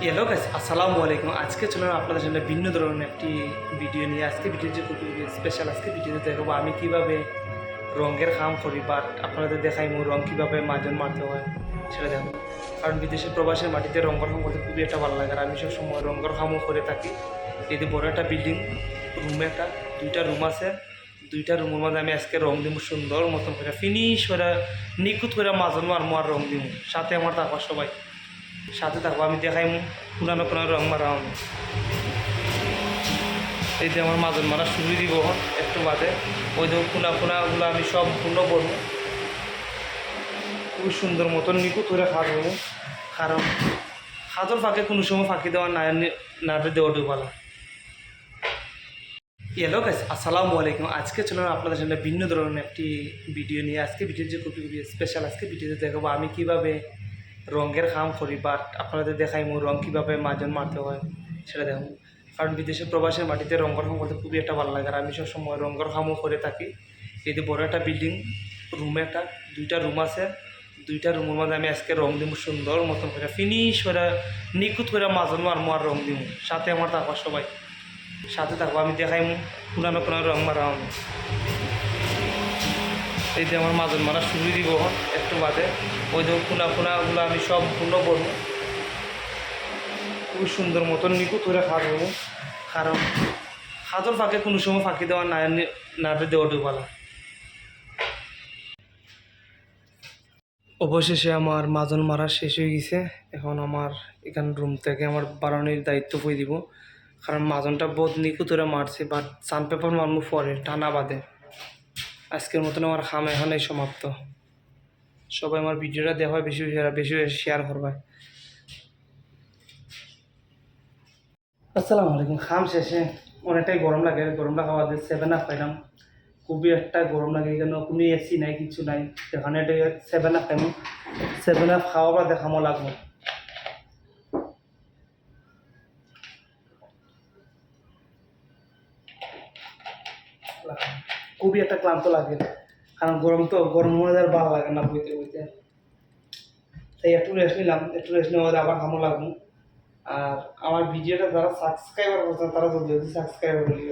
Hello guys আসসালামু আলাইকুম আজকে চলুন আপনাদের সামনে ভিন্ন ধরনের একটি ভিডিও নিয়ে। আজকে ভিডিও যে খুবই স্পেশাল আজকে ভিডিওতে দেখাবো আমি কীভাবে রঙের কাম করি বাট আপনাদের দেখাই মো রং কীভাবে মাজন মারতে হয়, সেটা দেখো কারণ বিদেশে প্রবাসের মাটিতে রঙের কাম করতে খুবই একটা ভালো লাগে। আর আমি সব সময় রঙের কামও করে থাকি। এই বড় একটা বিল্ডিং রুম একটা, দুইটা রুম আছে। দুইটা রুমের মধ্যে আমি আজকে রং দিব সুন্দর মতন করে। ফিনিশ করে, নিখুঁত করে মাজন মারমো আর রং দিব সাথে আমার তারপর সবাই। সাথে থাকব, আমি দেখাই পুরানো কোনো রং মারা আমি এই যে আমার মাজন মারা শুরু দিব একটু বাদে। ওই যে কোনা কোনাগুলো আমি সব করব। খুব সুন্দর মতন নিখুঁত করে খাওয়াবো কারণ খাদর ফাঁকে কোনো সময় ফাঁকি দেওয়া না না দেওয়া ডুবালা হ্যালো গাইস আসসালামু আলাইকুম। আজকে চলুন আপনাদের সামনে ভিন্ন ধরনের একটি ভিডিও নিয়ে। আজকে ভিডিও যে খুবই স্পেশাল আজকে ভিডিওতে দেখাবো আমি কীভাবে রঙের কাম করি বাট আপনাদের দেখাই মো রং কীভাবে মাজন মারতে হয়, সেটা দেখুন কারণ বিদেশে প্রবাসের মাটিতে রঙের কাম করতে খুবই একটা ভালো লাগে, আর আমি সবসময় রঙের কামও করে থাকি। এই বড় একটা বিল্ডিং রুমে একটা, দুইটা রুম আছে, দুইটা রুমের মধ্যে আমি আজকে রং দিব সুন্দর মতন করে ফিনিশ করে, নিখুঁত করে মাজন মারমো আর রং দিব সাথে আমার থাকবা সবাই, সাথে থাকব, আমি দেখাই পুরানো কোনো রং মারা আমি এই যে আমার মাজন মারা শুরু দিব, একটু বাদে। ওই যে কোনা কোনাগুলো আমি সব পূর্ণ করব খুব সুন্দর মতন নিকু নিখুঁত করে খাওয়াবো কারণ খাদর ফাঁকে কোনো সময় ফাঁকি দেওয়া না না দেওয়া ডুবালা অবশেষে আমার মাজন মারা শেষ হয়ে গেছে। এখন আমার এখান রুম থেকে আমার বাড়ানোর দায়িত্ব পেয়ে দিব? কারণ মাজনটা বহুত নিখুঁত করে মারছে বাট সান পেপার মারমু পরে, টানা বাদে। আজকের মতন আমার খাম এখানেই সমাপ্ত। সবাই আমার ভিডিওটা দেখা, বেশি বেশি শেয়ার করবে। আসসালামু আলাইকুম, খাম শেষে অনেকটাই গরম লাগে গরম লাগা বাদে সেভেন আপ পাইলাম। খুবই একটা গরম লাগে এখানে কোনো এসি নাই, কিছু নাই। একটা সেভেন আপ পাইলাম সেভেন আপ খাওয়া বা দেখামো লাগবো। খুবই একটা ক্লান্ত লাগে। কারণ গরম তো, গরম মধ্যে আর ভালো লাগে না বইতে বইতে। তাই একটু রেস্ট নিলাম, একটু রেস্ট নেওয়া আবার খামো লাগবো আর আমার ভিডিওটা যারা সাবস্ক্রাইবার করছেন, তারা জলদি জলদি সাবস্ক্রাইবার করে